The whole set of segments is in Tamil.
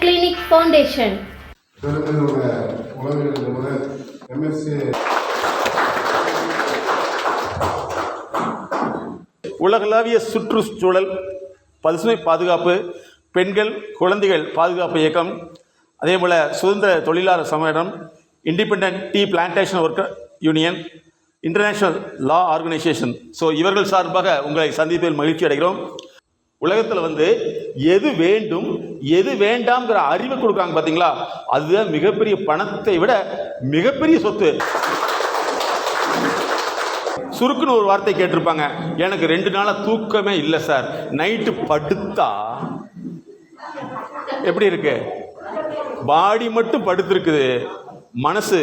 Clinic Foundation. பெருமையோட உலகில் நிறுவனர் எம்எஸ்சி உலகளாவிய சுற்றுச்சூழல் பசுமை பாதுகாப்பு பெண்கள் குழந்தைகள் பாதுகாப்பு இயக்கம் அதே போல் சுதந்திர தொழிலாளர் சம்மேளனம் independent tea plantation worker union international லா ஆர்கனைசேஷன் ஸோ இவர்கள் சார்பாக உங்களை சந்திப்பதில் மகிழ்ச்சி அடைகிறோம். உலகத்தில் வந்து எது வேண்டும் எது வேண்டாம்ங்கிற அறிவை கொடுக்குறாங்க பார்த்தீங்களா அதுதான் மிகப்பெரிய பணத்தை விட மிகப்பெரிய சொத்து. சுருக்குன்னு ஒரு வார்த்தை கேட்டிருப்பாங்க. எனக்கு ரெண்டு நாளாக தூக்கமே இல்லை சார். நைட்டு படுத்தா எப்படி இருக்கு? பாடி மட்டும் படுத்திருக்குது. மனசு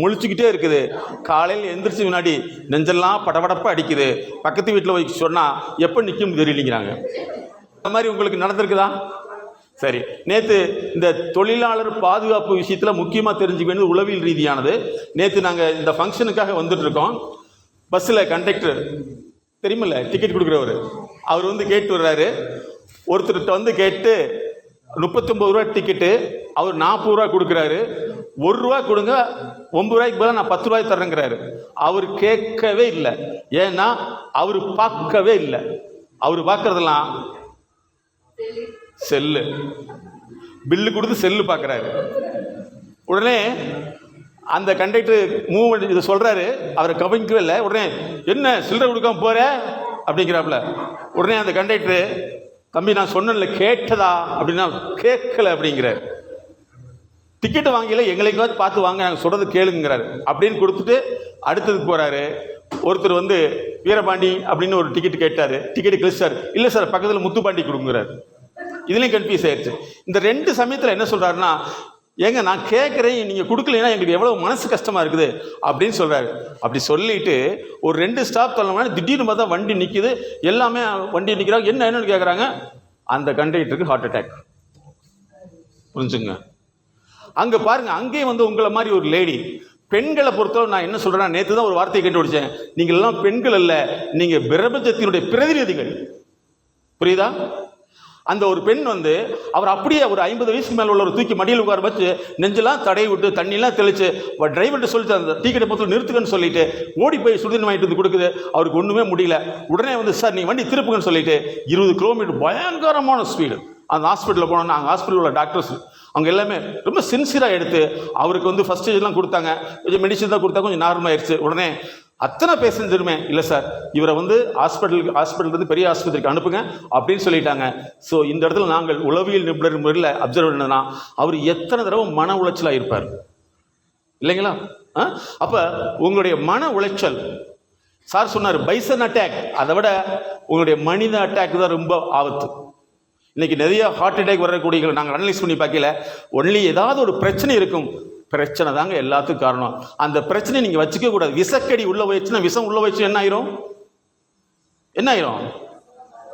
முழிச்சுக்கிட்டே இருக்குது. காலையில் எந்திரிச்சு முன்னாடி நெஞ்செல்லாம் படபடப்பாக அடிக்குது. பக்கத்து வீட்டில் போய் சொன்னால் எப்போ நிற்கும் தெரியலிங்கிறாங்க. அந்த மாதிரி உங்களுக்கு நடந்திருக்குதா? சரி. நேற்று இந்த தொழிலாளர் பாதுகாப்பு விஷயத்தில் முக்கியமாக தெரிஞ்சுக்க வேண்டியது உளவியல் ரீதியானது நேற்று நாங்கள் இந்த ஃபங்க்ஷனுக்காக வந்துட்டு இருக்கோம் பஸ்ஸில் கண்டக்டர் தெரியுமில்ல? டிக்கெட் கொடுக்குறவர். அவர் வந்து கேட்டு வர்றாரு. ஒருத்தர்கிட்ட வந்து கேட்டு முப்பத்தொம்பது ரூபா டிக்கெட்டு அவர் நாற்பது ரூபா கொடுக்குறாரு. ஒரு ரூபா கொடுங்க ஒம்பது ரூபாய்க்கு பதிலாக நான் பத்து ரூபாய் தரேங்கிறாரு அவர் கேட்கவே இல்லை. ஏன்னா அவர் பார்க்கவே இல்லை. அவர் பார்க்கறதெல்லாம் செல்லு. பில்லு கொடுத்து செல்லு பார்க்குறாரு. உடனே அந்த கண்டக்டர் மூவ் இதை சொல்கிறாரு அவரை கவனிக்கவே இல்லை. உடனே என்ன சில்லறை கொடுக்காம போகிற அப்படிங்கிறாப்புல. உடனே அந்த கண்டக்டரு தம்பி நான் சொன்னல கேட்டதா? அப்படின்னா கேட்கல அப்படிங்கிறார். டிக்கெட் வாங்கல எங்களைக்காவது பார்த்து வாங்க நாங்கள் சொல்கிறது கேளுங்கிறாரு. அப்படின்னு கொடுத்துட்டு அடுத்ததுக்கு போகிறாரு ஒருத்தர் வந்து வீரபாண்டி அப்படின்னு ஒரு டிக்கெட் கேட்டார். டிக்கெட் கிழிச்சார். இல்லை சார் பக்கத்தில் முத்துப்பாண்டி கொடுங்குறாரு. இதுலேயும் கன்ஃபியூஸ் ஆயிடுச்சு இந்த ரெண்டு சமயத்தில் என்ன சொல்கிறாருன்னா ஏங்க நான் கேட்குறேன் நீங்கள் கொடுக்கலன்னா எங்களுக்கு எவ்வளோ மனசு கஷ்டமாக இருக்குது அப்படின்னு சொல்கிறாரு அப்படி சொல்லிட்டு ஒரு ரெண்டு ஸ்டாப் தள்ளோம்னா திடீர்னு பார்த்தா வண்டி நிற்கிது எல்லாமே வண்டி நிற்கிறாங்க என்ன என்னன்னு கேட்குறாங்க அந்த கண்டக்டருக்கு ஹார்ட் அட்டாக் புரிஞ்சுங்க அங்கே பாருங்க அங்கேயும் வந்து உங்களை மாதிரி ஒரு லேடி பெண்களை பொறுத்தவரை நான் என்ன சொல்கிறேன்னா நேற்று தான் ஒரு வார்த்தையை கண்டுபிடிச்சேன். நீங்கள் எல்லாம் பெண்கள் அல்ல நீங்கள் பிரபஞ்சத்தினுடைய பிரதிநிதிகள். புரியுதா? அந்த ஒரு பெண் வந்து அவர் அப்படியே ஒரு ஐம்பது வயசுக்கு மேலே உள்ளவர் தூக்கி மடியில் உட்கார வச்சு நெஞ்செல்லாம் தடை விட்டு தண்ணியெல்லாம் தெளிச்சு டிரைவர்கிட்ட சொல்லிட்டு அந்த டிக்கெட்டை பொறுத்து நிறுத்துக்கன்னு சொல்லிட்டு ஓடி போய் சுடுதண்ணி வாங்கிட்டு வந்து கொடுக்குது. அவருக்கு ஒன்றுமே முடியல. உடனே வந்து சார் நீ வண்டி திருப்புங்கன்னு சொல்லிட்டு இருபது கிலோமீட்டர் பயங்கரமான ஸ்பீடு அந்த ஹாஸ்பிட்டலில் போனோம்னா அங்கே ஹாஸ்பிட்டலில் உள்ள டாக்டர்ஸ் அவங்க எல்லாமே ரொம்ப சின்சியராக எடுத்து அவருக்கு வந்து ஃபஸ்ட் ஸ்டேஜ்லாம் கொடுத்தாங்க. கொஞ்சம் மெடிசன் தான் கொடுத்தா கொஞ்சம் நார்மல் ஆயிடுச்சு. உடனே அத்தனை பேசஞ்சருமே இல்லை சார் இவரை வந்து ஹாஸ்பிட்டலுக்கு ஹாஸ்பிட்டல் பெரிய ஆஸ்பத்திரிக்கு அனுப்புங்க அப்படின்னு சொல்லிட்டாங்க. ஸோ இந்த இடத்துல நாங்கள் உளவியல் நிபுணர் முறையில் அப்சர்வ் பண்ணதுனா அவர் எத்தனை தடவை மன உளைச்சலாக இருப்பார்? இல்லைங்களா? ஆ? அப்போ உங்களுடைய மன உளைச்சல் சார் சொன்னார் பைசன் அட்டாக் அதை விட உங்களுடைய மனித அட்டாக் தான் ரொம்ப ஆபத்து. இன்னைக்கு நிறைய ஹார்ட் அட்டாக் வரக்கூடிய நாங்கள் அனலைஸ் பண்ணி பார்க்கல. ஒன்லி ஏதாவது ஒரு பிரச்சனை இருக்கும். பிரச்சனை தாங்க எல்லாத்துக்கும் காரணம். அந்த பிரச்சனையை நீங்கள் வச்சுக்க கூடாது. விஷக்கடி உள்ள வச்சுன்னா விஷம் உள்ள வச்சு என்ன ஆயிரும்? என்ன ஆயிரும்?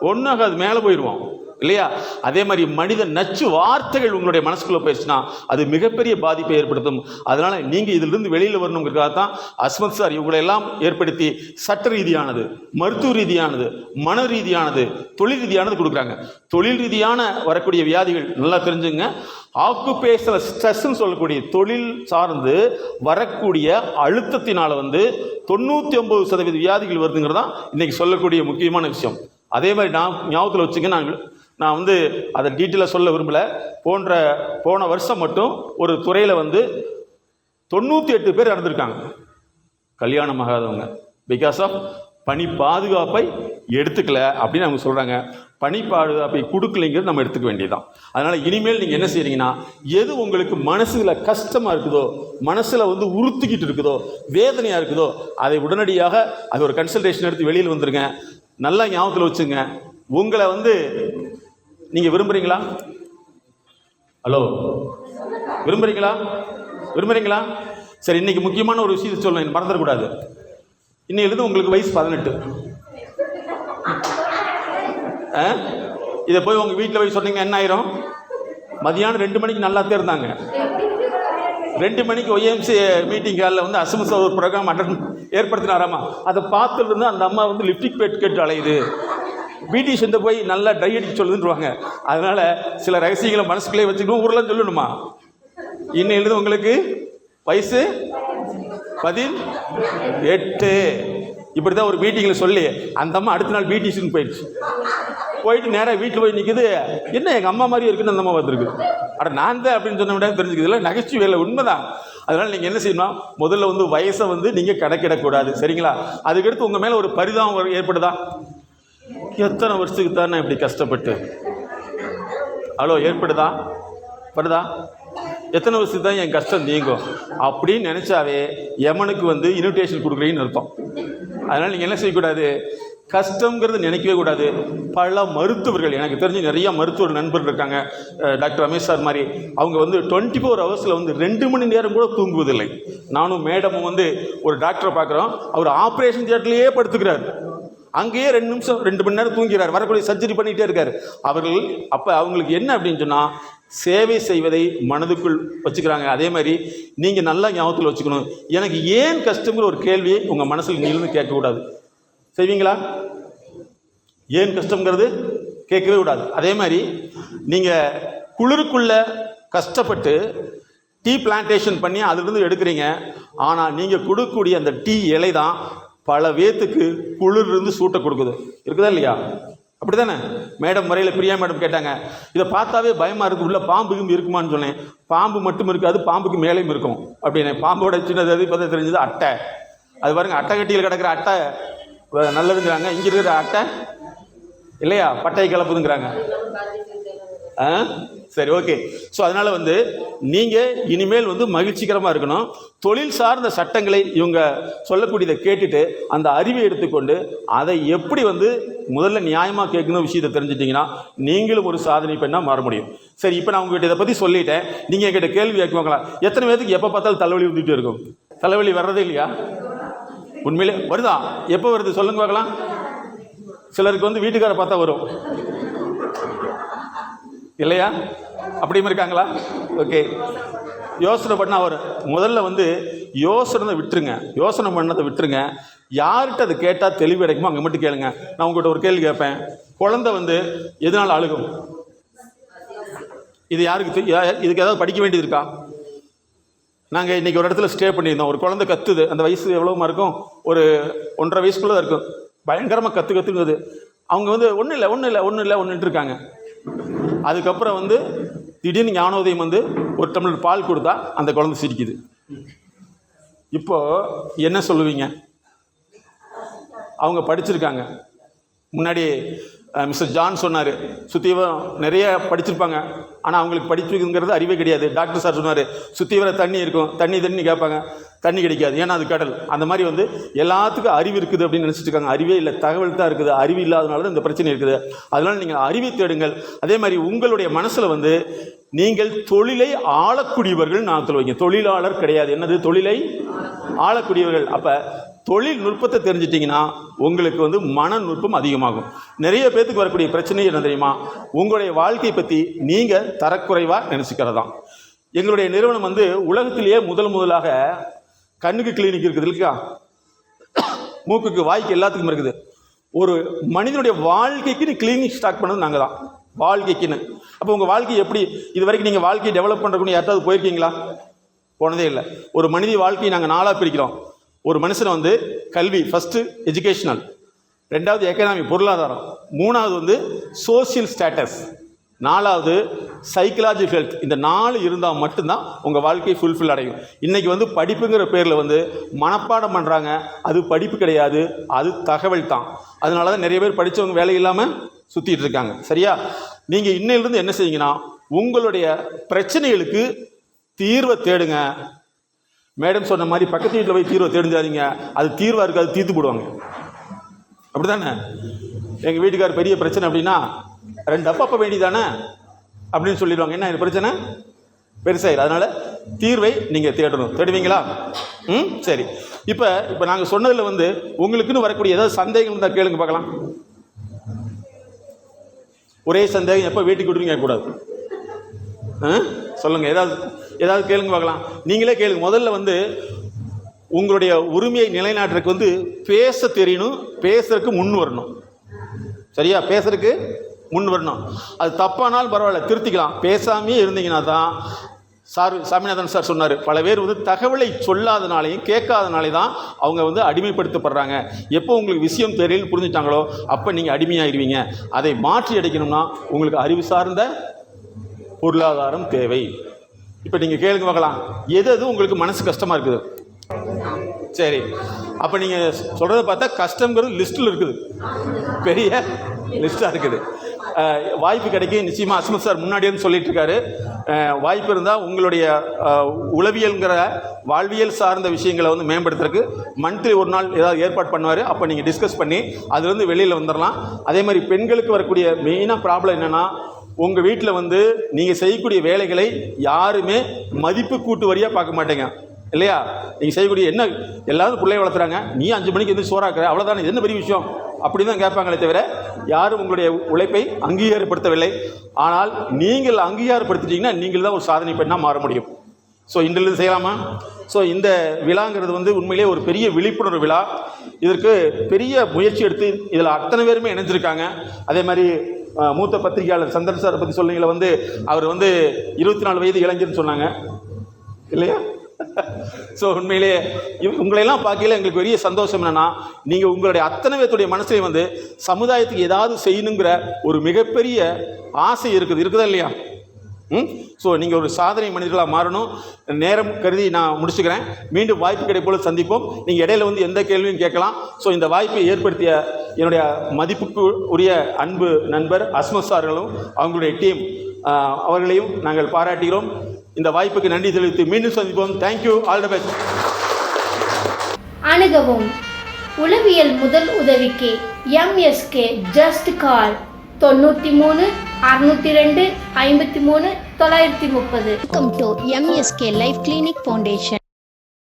ஒன்றாகாது மேலே போயிடுவோம். இல்லையா? அதே மாதிரி மனித நச்சு வார்த்தைகள் உங்களுடைய மனசுக்குள்ளே போயிடுச்சுன்னா அது மிகப்பெரிய பாதிப்பை ஏற்படுத்தும். அதனால நீங்கள் இதிலிருந்து வெளியில் வரணுங்கிறதுக்காக தான் அஸ்மத் சார் இவங்களை எல்லாம் ஏற்படுத்தி சட்ட ரீதியானது மருத்துவ ரீதியானது மன ரீதியானது தொழில் ரீதியானது கொடுக்குறாங்க. தொழில் ரீதியான வரக்கூடிய வியாதிகள் நல்லா தெரிஞ்சுங்க. ஆக்குபேஷனல் ஸ்ட்ரெஸ்ன்னு சொல்லக்கூடிய தொழில் சார்ந்து வரக்கூடிய அழுத்தத்தினால வந்து தொண்ணூற்றி ஒம்பது சதவீத வியாதிகள் வருதுங்கிறதான் இன்றைக்கி சொல்லக்கூடிய முக்கியமான விஷயம். அதே மாதிரி நான் ஞாபகத்தில் வச்சுக்க நாங்கள் நான் வந்து அதை டீட்டெயிலாக சொல்ல விரும்பலை. போன்ற போன வருஷம் மட்டும் ஒரு துறையில் வந்து தொண்ணூற்றி எட்டு பேர் இறந்துருக்காங்க. கல்யாணம் ஆகாதவங்க. பிகாஸ் ஆஃப் பனி பாதுகாப்பை எடுத்துக்கல அப்படின்னு அவங்க சொல்கிறாங்க பனி பாதுகாப்பை கொடுக்கலைங்கிறது நம்ம எடுத்துக்க வேண்டியதுதான். அதனால் இனிமேல் நீங்கள் என்ன செய்கிறீங்கன்னா எது உங்களுக்கு மனசில் கஷ்டமாக இருக்குதோ மனசில் வந்து உறுத்திக்கிட்டு இருக்குதோ வேதனையாக இருக்குதோ அதை உடனடியாக அது ஒரு கன்சல்டேஷன் எடுத்து வெளியில் வந்துருங்க. நல்லா ஞாபகத்தில் வச்சுங்க. உங்களை வந்து நீங்கள் விரும்புகிறீங்களா ஹலோ விரும்புகிறீங்களா விரும்புகிறீங்களா சரி இன்னைக்கு முக்கியமான ஒரு விஷயத்தை சொல்லணும். மறந்துடக்கூடாது. இன்னையிலிருந்து உங்களுக்கு வயசு பதினெட்டு. ஆ? இதை போய் உங்கள் வீட்டில் போய் சொன்னீங்க என்ன ஆயிரும்? மதியானம் ரெண்டு மணிக்கு நல்லா இருந்தாங்க. ரெண்டு மணிக்கு ஒய்எம்சி மீட்டிங் ஹாலில் வந்து அசமச ஒரு ப்ரோக்ராம் அட்டன் ஏற்படுத்தினாராமா? அதை பார்த்துட்டு இருந்து அந்த அம்மா வந்து லிப்டிக் பேட் கேட்டு அலையுது. பியூட்டிஷியன் போய் நல்லா டை அடிக்க சொல்லுதுன்றாங்க அதனால சில ரகசியங்களை மனசுக்குள்ளே வச்சுக்கணும். ஊரில் சொல்லணுமா? இன்னையிலிருந்து உங்களுக்கு. வயசு? பதில்? எட்டு. இப்படி தான் ஒரு மீட்டிங்கில் சொல்லி அந்த அம்மா அடுத்த நாள் பியூட்டிஷியன் போயிடுச்சு. போயிட்டு நேராக வீட்டில் போய் நிற்குது என்ன எங்கள் அம்மா மாதிரி இருக்குன்னு அந்த அம்மா பார்த்துருக்கு. அட நான் தான் அப்படின்னு சொன்ன விட தெரிஞ்சுக்குது. இல்லை நகைச்சுவை இல்லை உண்மைதான். அதனால் நீங்கள் என்ன செய்யணும் முதல்ல வந்து வயசை வந்து நீங்கள் கணக்கிடக்கூடாது சரிங்களா? அதுக்கடுத்து உங்கள் மேலே ஒரு பரிதாபம் ஏற்படுதா? எத்தனை வருஷத்துக்கு தான் நான் இப்படி கஷ்டப்பட்டு? ஹலோ ஏற்படுதா? படுதா எத்தனை வருஷத்துக்கு தான் என் கஷ்டம் நீங்கும்? அப்படின்னு நினச்சாவே யமனுக்கு வந்து இன்விடேஷன் கொடுக்குறீங்கன்னு அர்த்தம். அதனால் நீங்கள் என்ன செய்யக்கூடாது? கஷ்டங்கிறது நினைக்கவே கூடாது. பல மருத்துவர்கள் எனக்கு தெரிஞ்சு நிறைய மருத்துவர் நண்பர்கள் இருக்காங்க. டாக்டர் ரமேஷ் சார் மாதிரி. அவங்க வந்து டுவெண்ட்டி ஃபோர் ஹவர்ஸில் வந்து ரெண்டு மணி நேரம் கூட தூங்குவதில்லை. நானும் மேடமும் வந்து ஒரு டாக்டரை பார்க்குறோம். அவர் ஆப்ரேஷன் தியேட்டர்லேயே படுத்துக்கிறார். அங்கேயே ரெண்டு நிமிஷம் ரெண்டு மணி நேரம் தூங்கிறார். வரக்கூடிய சர்ஜரி பண்ணிகிட்டே இருக்கார். அவர்கள் அப்போ அவங்களுக்கு என்ன அப்படின்னு சொன்னால் சேவை செய்வதை மனதுக்குள் வச்சுக்கிறாங்க. அதே மாதிரி நீங்கள் நல்லா ஞாபகத்தில் வச்சுக்கணும். எனக்கு ஏன் கஷ்டங்கிற ஒரு கேள்வியை உங்கள் மனசில் நீளுந்து கேட்கக்கூடாது. செய்வீங்களா? ஏன் கஷ்டங்கிறது கேட்கவே கூடாது. அதே மாதிரி நீங்கள் குளிருக்குள்ளே கஷ்டப்பட்டு டீ பிளான்டேஷன் பண்ணி அதிலிருந்து எடுக்கிறீங்க. ஆனால் நீங்கள் கொடுக்கக்கூடிய அந்த டீ இலை தான் பல வேத்துக்கு குளிர்லேருந்து சூட்டை கொடுக்குது. இருக்குதா இல்லையா? அப்படி தானே மேடம் முறையில் பிரியா மேடம் கேட்டாங்க. இதை பார்த்தாவே பயமாக இருக்குது உள்ள பாம்புக்கும் இருக்குமான்னு சொன்னேன். பாம்பு மட்டும் இருக்காது பாம்புக்கு மேலேயும் இருக்கும். அப்படின்னு. பாம்போட சின்னது அது இப்போ தெரிஞ்சது அட்டை. அது பாருங்க அட்டை கட்டியில் கிடக்கிற அட்டை. நல்லதுங்கிறாங்க. இங்கே இருக்கிற அட்டை இல்லையா? பட்டை கலப்புதுங்கிறாங்க சரி ஓகே ஸோ அதனால் வந்து நீங்கள் இனிமேல் வந்து மகிழ்ச்சிகரமாக இருக்கணும். தொழில் சார்ந்த சட்டங்களை இவங்க சொல்லக்கூடியதை கேட்டுட்டு அந்த அறிவை எடுத்துக்கொண்டு அதை எப்படி வந்து முதல்ல நியாயமாக கேட்கணும் விஷயத்தை தெரிஞ்சிட்டிங்கன்னா நீங்களும் ஒரு சாதனை பெண்ணாக மாற முடியும். சரி இப்போ நான் உங்ககிட்ட இதை பற்றி சொல்லிட்டேன். நீங்கள் என்கிட்ட கேள்வி கேட்குவாங்களா எத்தனை பேருக்கு எப்போ பார்த்தாலும் தலைவலி வந்துட்டு இருக்கும்? தலைவலி வர்றதே இல்லையா? உண்மையிலே வருதா? எப்போ வருது? சொல்லுங்க பார்க்கலாம். சிலருக்கு வந்து வீட்டுக்கார பார்த்தா வரும். இல்லையா? அப்படியும் இருக்காங்களா? ஓகே. யோசனை பண்ணால் அவர். முதல்ல வந்து யோசனை விட்டுருங்க. யோசனை பண்ணதை விட்டுருங்க. யார்கிட்ட அதை கேட்டால் தெளிவு கிடைக்குமோ அங்கே மட்டும் கேளுங்க. நான் உங்கள்கிட்ட ஒரு கேள்வி கேட்பேன். குழந்தை வந்து எதனால் அழுகும்? இது யாருக்கு இதுக்கு ஏதாவது படிக்க வேண்டியது இருக்கா? நாங்கள் இன்றைக்கி ஒரு இடத்துல ஸ்டே பண்ணியிருந்தோம். ஒரு குழந்தை கத்துது. அந்த வயசு எவ்வளோமா இருக்கும்? ஒரு ஒன்றரை வயசுக்குள்ளே தான் இருக்கும். பயங்கரமாக கற்று கற்றுங்குது அவங்க வந்து ஒன்றும் இல்லை ஒன்றும் இல்லை ஒன்றும் இல்லை ஒன்றுட்டு இருக்காங்க. அதுக்கப்புறம் வந்து திடீர்னு ஞானோதயம் வந்து ஒரு டம்ளர் பால் கொடுத்தா அந்த குழந்தை சிரிக்குது. இப்போது என்ன சொல்லுவீங்க? அவங்க படிச்சிருக்காங்க. முன்னாடி மிஸ்டர் ஜான் சொன்னார். சுத்தீவரம் நிறைய படிச்சிருப்பாங்க. ஆனால் அவங்களுக்கு படிப்புங்கிறது அறிவே கிடையாது. டாக்டர் சார் சொன்னார் சுத்தீவர தண்ணி இருக்கும். தண்ணி தண்ணி கேட்பாங்க. தண்ணி கிடைக்காது. ஏன்னா அது கடல். அந்த மாதிரி வந்து எல்லாத்துக்கும் அறிவு இருக்குது அப்படின்னு நினச்சிட்டு இருக்காங்க. அறிவே இல்லை. தகவல் தான் இருக்குது. அறிவு இல்லாதனால தான் இந்த பிரச்சனை இருக்குது. அதனால் நீங்கள் அறிவை தேடுங்கள். அதே மாதிரி உங்களுடைய மனசில் வந்து நீங்கள் தொழிலை ஆளக்கூடியவர்கள் நான் சொல்லுவீங்க தொழிலாளர் கிடையாது. என்னது? தொழிலை ஆளக்கூடியவர்கள். அப்போ தொழில் நுட்பத்தை தெரிஞ்சிட்டிங்கன்னா உங்களுக்கு வந்து மன நுட்பம் அதிகமாகும். நிறைய பேத்துக்கு வரக்கூடிய பிரச்சனை என்ன தெரியுமா? உங்களுடைய வாழ்க்கையை பற்றி நீங்கள் தரக்குறைவாக நினச்சிக்கிறது. தான் எங்களுடைய நிறுவனம் வந்து உலகத்திலேயே முதல் முதலாக கண்ணுக்கு கிளினிக் இருக்குது இல்லையா? மூக்குக்கு வாய்க்கு எல்லாத்துக்கும் இருக்குது. ஒரு மனிதனுடைய வாழ்க்கைக்கு நீ கிளினிக் ஸ்டார்ட் பண்ணது நாங்கள் தான். வாழ்க்கைக்குன்னு. அப்போ உங்கள் வாழ்க்கை எப்படி? இது வரைக்கும் நீங்கள் வாழ்க்கையை டெவலப் பண்ணுறக்குன்னு யார்ட்டாவது போயிருக்கீங்களா? போனதே இல்லை. ஒரு மனித வாழ்க்கையை நாங்கள் நாளாக பிரிக்கிறோம். ஒரு மனுஷனை வந்து கல்வி ஃபஸ்ட்டு எஜுகேஷனல் ரெண்டாவது எக்கனாமி பொருளாதாரம் மூணாவது வந்து சோஷியல் ஸ்டேட்டஸ் நாலாவது சைக்கலாஜி ஹெல்த் இந்த நாலு இருந்தால் மட்டும்தான் உங்கள் வாழ்க்கை ஃபுல்ஃபில் அடையும். இன்றைக்கி வந்து படிப்புங்கிற பேரில் வந்து மனப்பாடம் பண்ணுறாங்க அது படிப்பு கிடையாது. அது தகவல் தான். அதனால தான் நிறைய பேர் படித்தவங்க வேலை இல்லாமல் சுற்றிட்டு இருக்காங்க. சரியா? நீங்கள் இன்னையிலிருந்து என்ன செய்யுங்கன்னா உங்களுடைய பிரச்சனைகளுக்கு தீர்வை தேடுங்க. மேடம் சொன்ன மாதிரி பக்கத்து வீட்டில் போய் தீர்வை தெரிஞ்சாதீங்க அது தீர்வாக இருக்காது தீர்த்து போடுவாங்க. அப்படிதானே எங்கள் வீட்டுக்கார் பெரிய பிரச்சனை அப்படின்னா ரெண்டு அப்பப்போ வேண்டிதானே அப்படின்னு சொல்லிடுவாங்க. என்ன இது பிரச்சனை? பெருசாயிரு அதனால் தீர்வை நீங்கள் தேடணும். தேடுவீங்களா? ம் சரி. இப்போ இப்போ நாங்கள் சொன்னதில் வந்து உங்களுக்குன்னு வரக்கூடிய ஏதாவது சந்தேகம் இருந்தால் கேளுங்க பார்க்கலாம். ஒரே சந்தேகம் எப்போ வீட்டுக்கு விட்டுருங்க கூடாது. ஆ? சொல்லுங்கள் ஏதாவது ஏதாவது கேளுங்க பார்க்கலாம். நீங்களே கேளுங்க. முதல்ல வந்து உங்களுடைய உரிமையை நிலைநாட்டுறதுக்கு வந்து பேச தெரியணும் பேசுறதுக்கு முன் வரணும். சரியா? பேசுறதுக்கு முன் வரணும். அது தப்பானாலும் பரவாயில்ல திருத்திக்கலாம். பேசாமே இருந்தீங்கன்னா தான் சார் சாமிநாதன் சார் சொன்னார். பல பேர் வந்து தகவலை சொல்லாதனாலையும் கேட்காதனாலே தான் அவங்க வந்து அடிமைப்படுத்தப்படுறாங்க. எப்போ உங்களுக்கு விஷயம் தெரியல புரிஞ்சுட்டாங்களோ அப்போ நீங்கள் அடிமையாகிடுவீங்க. அதை மாற்றி அடைக்கணும்னா உங்களுக்கு அறிவு சார்ந்த பொருளாதாரம் தேவை. இப்போ நீங்கள் கேளுங்க பார்க்கலாம். எது எது உங்களுக்கு மனசு கஷ்டமாக இருக்குது? சரி. அப்போ நீங்கள் சொல்கிறத பார்த்தா கஷ்டங்கிறது லிஸ்ட்டில் இருக்குது. பெரிய லிஸ்ட்டாக இருக்குது. வாய்ப்பு கிடைக்கும் நிச்சயமாக அஸ்மத் சார் முன்னாடியே சொல்லிட்டு இருக்காரு வாய்ப்பு இருந்தால் உங்களுடைய உளவியல்ங்கிற வாழ்வியல் சார்ந்த விஷயங்களை வந்து மேம்படுத்துறதுக்கு மந்த்லி ஒரு நாள் ஏதாவது ஏற்பாடு பண்ணுவார். அப்போ நீங்கள் டிஸ்கஸ் பண்ணி அதுலேருந்து வெளியில் வந்துடலாம் அதே மாதிரி பெண்களுக்கு வரக்கூடிய மெயினாக ப்ராப்ளம் என்னென்னா உங்கள் வீட்டில் வந்து நீங்கள் செய்யக்கூடிய வேலைகளை யாருமே மதிப்பு கூட்டு வரியாக பார்க்க மாட்டேங்க. இல்லையா? நீங்கள் செய்யக்கூடிய என்ன எல்லாரும் பிள்ளைய வளர்த்துறாங்க. நீ அஞ்சு மணிக்கு எந்த சோறாக்குற அவ்வளோதானே என்ன பெரிய விஷயம்? அப்படின்னு தான் கேட்பாங்களே தவிர யாரும் உங்களுடைய உழைப்பை அங்கீகாரப்படுத்தவில்லை. ஆனால் நீங்கள் அங்கீகாரப்படுத்திட்டீங்கன்னா நீங்கள் தான் ஒரு சாதனை பெண்ணாக மாற முடியும். ஸோ இன்றிலிருந்து செய்யலாமா? ஸோ இந்த விழாங்கிறது வந்து உண்மையிலேயே ஒரு பெரிய விழிப்புணர்வு விழா. இதற்கு பெரிய முயற்சி எடுத்து இதில் அத்தனை பேருமே இணைஞ்சிருக்காங்க. அதே மாதிரி மூத்த பத்திரிகையாளர் சந்திரன் சாரை பற்றி சொல்லிங்கள வந்து அவர் வந்து இருபத்தி நாலு வயது இளைஞர்னு சொன்னாங்க. இல்லையா? ஸோ உண்மையிலேயே உங்களையெல்லாம் பார்க்கல எங்களுக்கு பெரிய சந்தோஷம் என்னென்னா நீங்கள் உங்களுடைய அத்தனை பேர்த்துடைய மனசுலையும் வந்து சமுதாயத்துக்கு ஏதாவது செய்யணுங்கிற ஒரு மிகப்பெரிய ஆசை இருக்குது இருக்குதா இல்லையா? ஸோ நீங்கள் ஒரு சாதனை மனிதர்களாக மாறணும். நேரம் கருதி நான் முடிச்சுக்கிறேன். மீண்டும் வாய்ப்பு கிடைப்போல சந்திப்போம். நீங்கள் இடையில வந்து எந்த கேள்வியும் கேட்கலாம். ஸோ இந்த வாய்ப்பை ஏற்படுத்திய என்னுடைய மதிப்புக்கு உரிய அன்பு நண்பர் அஸ்மத் சார்களும் அவங்களுடைய டீம் அவர்களையும் நாங்கள் பாராட்டுகிறோம். இந்த வாய்ப்புக்கு நன்றி தெரிவித்து மீண்டும் சந்திப்போம். தேங்க்யூ ஆல் த பெஸ்ட் அணுகவும். உளவியல் முதல் உதவிக்கு எம்எஸ்கே ஜஸ்ட் கால் தொண்ணூற்றி மூணு அறுநூத்தி ரெண்டு ஐம்பத்தி மூணு தொள்ளாயிரத்தி முப்பது. Welcome to MSK life clinic foundation